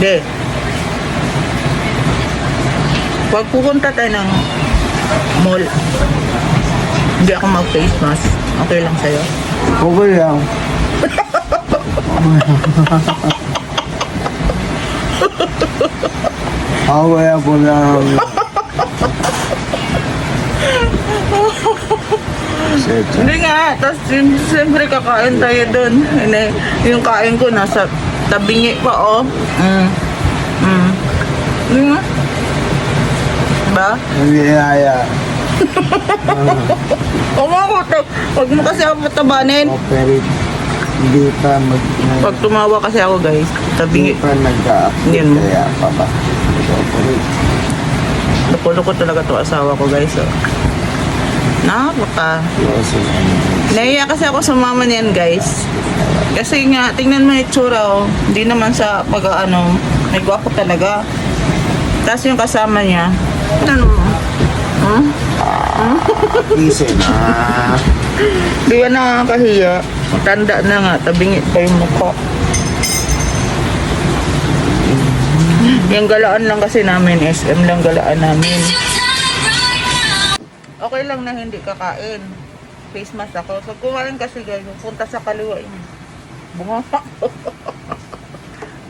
De. Pag pupunta tayo ng mall, hindi ako mag-face mask. Okay lang sa'yo. Okay lang. Okay ako lang. Hindi nga, tapos siyempre kakain tayo doon. Yung kain ko nasa tabingi pa, oh. Mm. Mm. Hindi nga. Diba? Hindi naya. Kumakutok. Huwag mo kasi ako patabanin. Operate. Hindi pa mag... Pag tumawa kasi ako, guys, Hindi tabingi. pa nag-a-update Yun. kaya pa ba? Operate. Luko-luko talaga to asawa ko, guys. Oh. Close and Naiya kasi ako sa mama niyan, guys. Kasi nga, tingnan mo yung itsura, oh. Hindi naman sa pag, ano, may gwapo talaga. Tapos yung kasama niya, ano mo? Hmm? Listen, ah. Di ba nakakahiya? Tanda na nga, tabingi pa yung mukha. Yung galaan lang kasi namin, SM lang galaan namin. Okay lang na hindi kakain. Face mask ako. So kumain kasi guys, punta sa kaliwa yung bunga.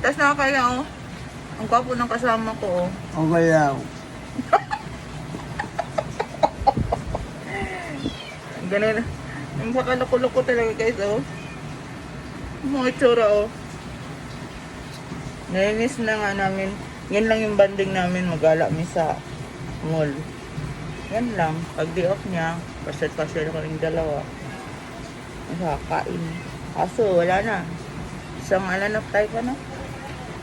Tapos nakakaya oh. Ang gwapo ng kasama ko oh. Okay lang. Ganun. Yung pakaloko-loko talaga guys, oh. Mga itsura, oh. Nainis na nga namin. Yan lang yung banding namin. Magala kami sa mall. Yan lang. Pag day off niya, pasal-pasal kaming dalawa. Nakakain. Kaso, wala na. Isang na tayo pa na?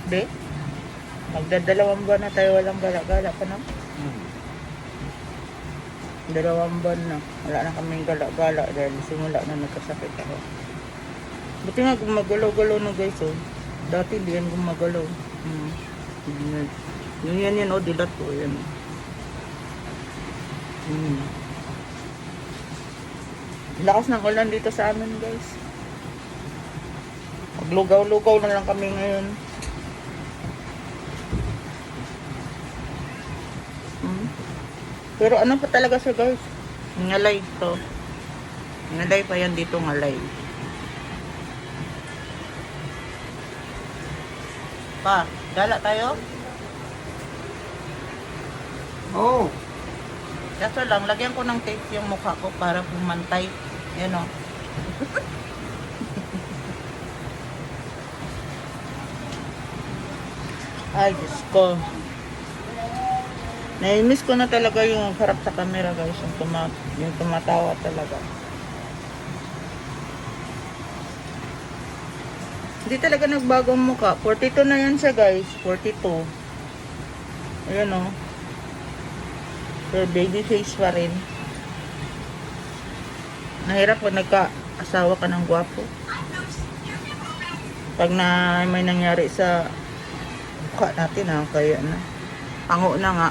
Hindi. Magdadalawang buwan na tayo walang gala-gala pa na. Dalawang buwan na. Wala na kaming gala-gala dahil simula na nagkasakit ako. Buti nga gumagalaw-galaw na guys oh. Dati hindi yan gumagalaw. Hmm. Yung yan yan oh, dilat ko. Yan. Hmm. Lakas ng ulan dito sa amin guys. Maglugaw-lugaw na lang kami ngayon. Hmm. Pero ano pa talaga siya guys? Ngalay to. Ngalay pa yan dito ngalay. Pa, gala tayo? Oh. Kaso lang, lagyan ko ng tape yung mukha ko para pumantay. Yan o. Ay, Diyos ko. Nai-miss ko na talaga yung harap sa camera guys. Yung, tuma yung tumatawa talaga. Hindi talaga nagbago ang mukha. 42 na yan siya guys. 42. Ayan o. Pero baby face pa rin. Nahirap pag nagka-asawa ka ng gwapo. Pag na may nangyari sa mukha natin ha, kaya na. Pango na nga.